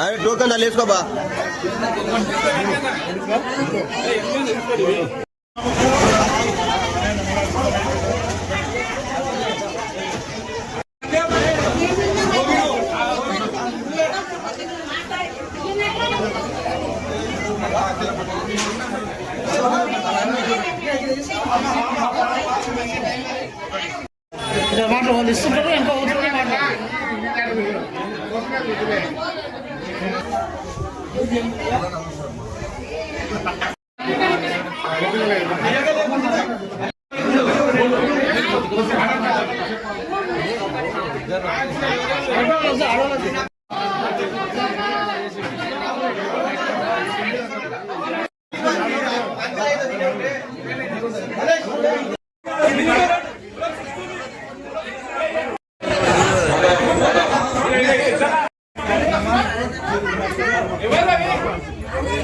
అరే టోకన్ దాన్ని వేసుకోబా మాట వాళ్ళు ఇస్తుంటారు ఇంకా అవుతుంటే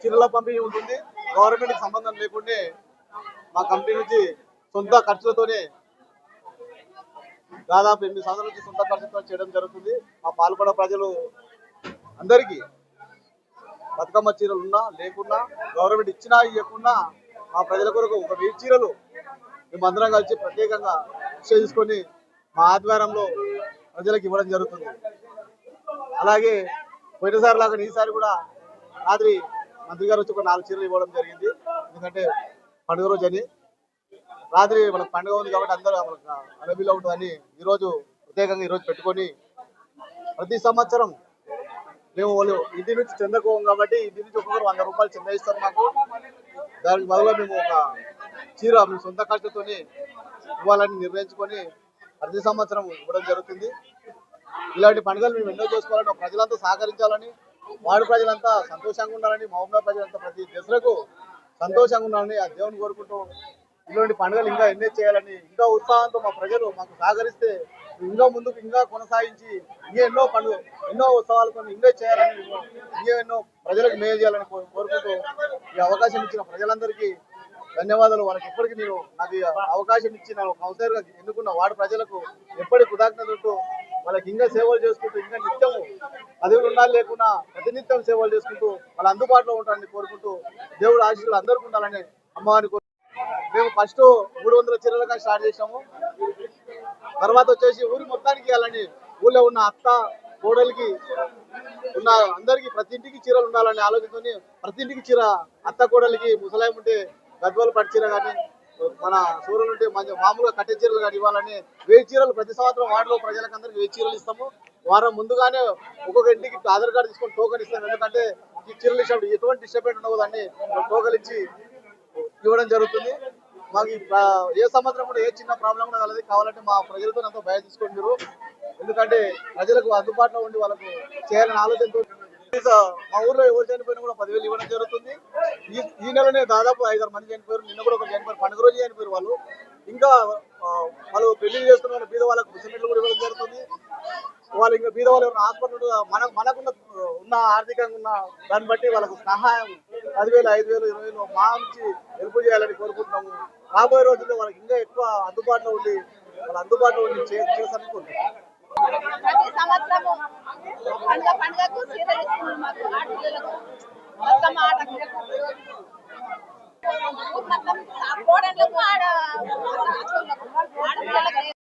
చీరల పంపిణీ ఉంటుంది. గవర్నమెంట్కి సంబంధం లేకుండా మా కంపెనీ నుంచి సొంత ఖర్చులతోనే దాదాపు ఎనిమిది సంవత్సరాల నుంచి సొంత ఖర్చుతో చేయడం జరుగుతుంది. మా పాల్గొన్న ప్రజలు అందరికీ బతుకమ్మ చీరలు ఉన్నా లేకున్నా గవర్నమెంట్ ఇచ్చినా ఇవ్వకున్నా మా ప్రజల కొరకు ఒక వెయ్యి చీరలు మేమందరం కలిసి ప్రత్యేకంగా నిశ్చయించుకొని మా ఆధ్వర్యంలో ప్రజలకు ఇవ్వడం జరుగుతుంది. అలాగే పోయినసారి లాగా ఈసారి కూడా రాత్రి మంత్రి గారు వచ్చి ఒక నాలుగు చీరలు ఇవ్వడం జరిగింది. ఎందుకంటే పండుగ రోజు అని. రాత్రి మనకు పండుగ ఉంది కాబట్టి అందరూ మనకు ఉంటుందని ఈరోజు ప్రత్యేకంగా ఈరోజు పెట్టుకొని ప్రతి సంవత్సరం మేము వాళ్ళు ఇంటి నుంచి చెందకోం కాబట్టి ఇంటి నుంచి ఒక్కొక్కరు వంద రూపాయలు చెంద ఇస్తారు మాకు. దానికి బదులుగా మేము ఒక చీర మేము సొంత ఖర్చుతోని ఇవ్వాలని నిర్ణయించుకొని ప్రతి సంవత్సరం ఇవ్వడం జరుగుతుంది. ఇలాంటి పండుగలు మేము ఎన్నో చేసుకోవాలని ప్రజలంతా సహకరించాలని వాడు ప్రజలంతా సంతోషంగా ఉండాలని మహబూబా ప్రజలంతా ప్రతి దసరకు సంతోషంగా ఉండాలని ఆ దేవుని కోరుకుంటూ ఇటువంటి పండుగలు ఇంకా ఎన్నో చేయాలని ఇంకా ఉత్సాహంతో మా ప్రజలు మాకు సహకరిస్తే ఇంకా ముందుకు ఇంకా కొనసాగించి ఇంకా ఎన్నో పండుగ ఎన్నో ఉత్సవాలతో ఇంకా చేయాలని ఇంకా ఎన్నో ప్రజలకు మేలు చేయాలని కోరుకుంటూ ఈ అవకాశం ఇచ్చిన ప్రజలందరికీ ధన్యవాదాలు. వాళ్ళకి ఎప్పటికీ నేను నాకు అవకాశం ఇచ్చి నాకు కౌన్సిలర్గా ఎన్నుకున్న వార్డు ప్రజలకు ఎప్పటికీ కృతజ్ఞతలు వాళ్ళకి ఇంకా సేవలు చేసుకుంటూ ఇంకా నిత్యం పదవులు ఉండాలి లేకున్నా ప్రతినిత్యం సేవలు చేసుకుంటూ వాళ్ళ అందుబాటులో ఉంటారని కోరుకుంటూ దేవుడు ఆశీస్సులు అందరికీ ఉండాలని అమ్మవారిని కోరు మేము ఫస్ట్ మూడు వందల చీరలుగా స్టార్ట్ చేసాము తర్వాత వచ్చేసి ఊరి మొత్తానికి వెళ్ళండి ఊళ్ళో ఉన్న అత్త కోడలికి ఉన్న అందరికీ ప్రతి ఇంటికి చీరలు ఉండాలని ఆలోచించుకొని ప్రతి ఇంటికి చీర అత్త కోడలికి ముసలాయం ఉంటే గద్వాలు పడి చీర కానీ మన సూర్యుడు మంచి మామూలుగా కట్టె చీరలు కానీ ఇవ్వాలని వెయ్యి చీరలు ప్రతి సంవత్సరం వార్డులో ప్రజలకందరికీ అందరికి వెయ్యి చీరలు ఇస్తాము. వారం ముందుగానే ఒక్కొక్క ఇంటికి ఆధార్ కార్డు తీసుకొని టోకన్ ఇస్తాం. ఎందుకంటే ఈ చీరలు ఇచ్చినప్పుడు ఎటువంటి డిస్టర్బెన్స్ ఉండదు దాన్ని ఇచ్చి ఇవ్వడం జరుగుతుంది. మాకు ఏ సంవత్సరం కూడా ఏ చిన్న ప్రాబ్లం కూడా కలదు. కావాలంటే మా ప్రజలతో ఎంతో భయ తీసుకోండి మీరు. ఎందుకంటే ప్రజలకు అందుబాటులో ఉండి వాళ్ళకు చేయాలని ఆలోచనతో మా ఊర్లో ఎవరు చనిపోయినా కూడా పదివేలు ఇవ్వడం జరుగుతుంది. ఈ ఈ నెలనే దాదాపు ఐదారు మంది చనిపోయారు. నిన్న కూడా ఒక చనిపోయారు. పండుగ రోజు చనిపోయారు వాళ్ళు. ఇంకా వాళ్ళు పెళ్ళి చేస్తున్న బీద వాళ్ళకు సిమెంట్లు కూడా ఇవ్వడం జరుగుతుంది. వాళ్ళు ఇంకా బీద వాళ్ళు ఎవరైనా హాస్పిటల్ మన మనకున్న ఉన్న ఆర్థికంగా ఉన్న దాన్ని బట్టి వాళ్ళకు సహాయం పదివేలు ఐదు వేలు ఇరవై వేలు మా నుంచి హెల్ప్ చేయాలని కోరుకుంటున్నాము. రాబోయే రోజుల్లో వాళ్ళకి ఇంకా ఎక్కువ అందుబాటులో ఉండి వాళ్ళ అందుబాటులో ఉండి చే- చేస్తారని ప్రతి సంవత్సరము పండుగ పండుగకు సీర ఇస్తుంది మాకు ఆడపిల్లలకు. బతుకమ్మ ఆటకు మొత్తం కోడళ్ళకు ఆడ ఆడపిల్లలకు